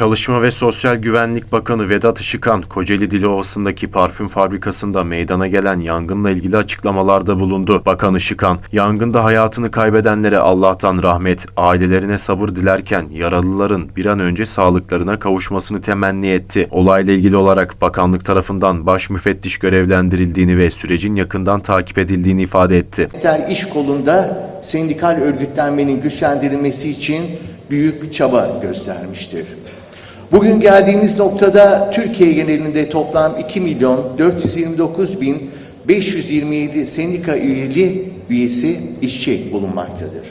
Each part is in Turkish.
Çalışma ve Sosyal Güvenlik Bakanı Vedat Işıkhan, Kocaeli Dilovası'ndaki parfüm fabrikasında meydana gelen yangınla ilgili açıklamalarda bulundu. Bakan Işıkhan, yangında hayatını kaybedenlere Allah'tan rahmet, ailelerine sabır dilerken yaralıların bir an önce sağlıklarına kavuşmasını temenni etti. Olayla ilgili olarak bakanlık tarafından baş müfettiş görevlendirildiğini ve sürecin yakından takip edildiğini ifade etti. İş kolunda sendikal örgütlenmenin güçlendirilmesi için büyük çaba göstermiştir. Bugün geldiğimiz noktada Türkiye genelinde toplam 2 milyon 429 bin 527 sendika üyeli üyesi işçi bulunmaktadır.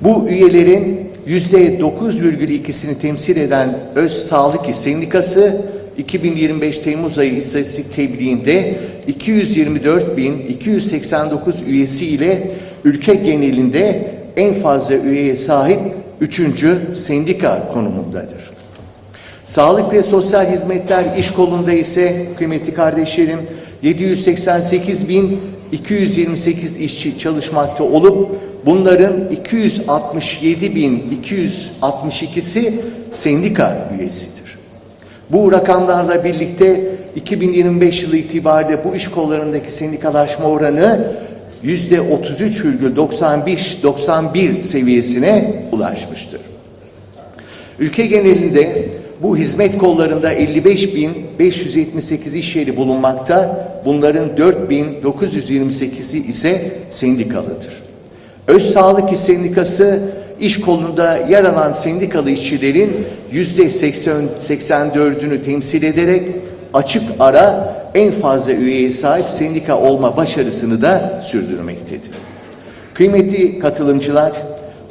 Bu üyelerin %9,2'sini temsil eden Öz Sağlık İş Sendikası 2025 Temmuz ayı istatistik tebliğinde 224.289 üyesi ile ülke genelinde en fazla üyeye sahip üçüncü sendika konumundadır. Sağlık ve Sosyal Hizmetler İş Kolunda ise kıymetli kardeşlerim 788.228 işçi çalışmakta olup bunların 267.262'si sendika üyesidir. Bu rakamlarla birlikte 2025 yılı itibariyle bu iş kollarındaki sendikalaşma oranı yüzde 33,91 seviyesine ulaşmıştır. Ülke genelinde bu hizmet kollarında 55.578 iş yeri bulunmakta. Bunların 4.928'i ise sendikalıdır. Öz Sağlık İş Sendikası iş kolunda yer alan sendikalı işçilerin yüzde 84'ünü temsil ederek açık ara en fazla üyeye sahip sendika olma başarısını da sürdürmektedir. Kıymetli katılımcılar,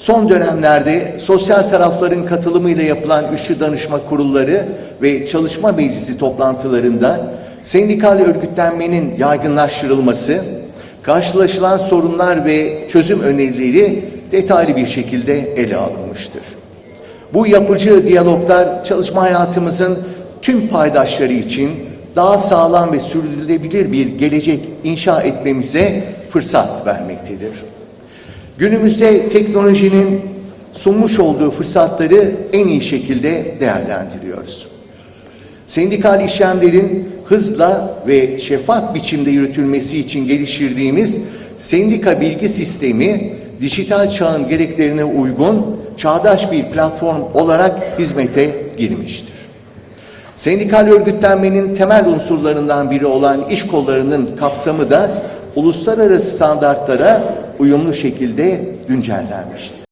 son dönemlerde sosyal tarafların katılımıyla yapılan üçlü danışma kurulları ve çalışma meclisi toplantılarında sendikal örgütlenmenin yaygınlaştırılması, karşılaşılan sorunlar ve çözüm önerileri detaylı bir şekilde ele alınmıştır. Bu yapıcı diyaloglar çalışma hayatımızın tüm paydaşları için daha sağlam ve sürdürülebilir bir gelecek inşa etmemize fırsat vermektedir. Günümüzde teknolojinin sunmuş olduğu fırsatları en iyi şekilde değerlendiriyoruz. Sendikal işlemlerin hızla ve şeffaf biçimde yürütülmesi için geliştirdiğimiz sendika bilgi sistemi dijital çağın gereklerine uygun çağdaş bir platform olarak hizmete girmiştir. Sendikal örgütlenmenin temel unsurlarından biri olan iş kollarının kapsamı da uluslararası standartlara uyumlu şekilde güncellenmiştir.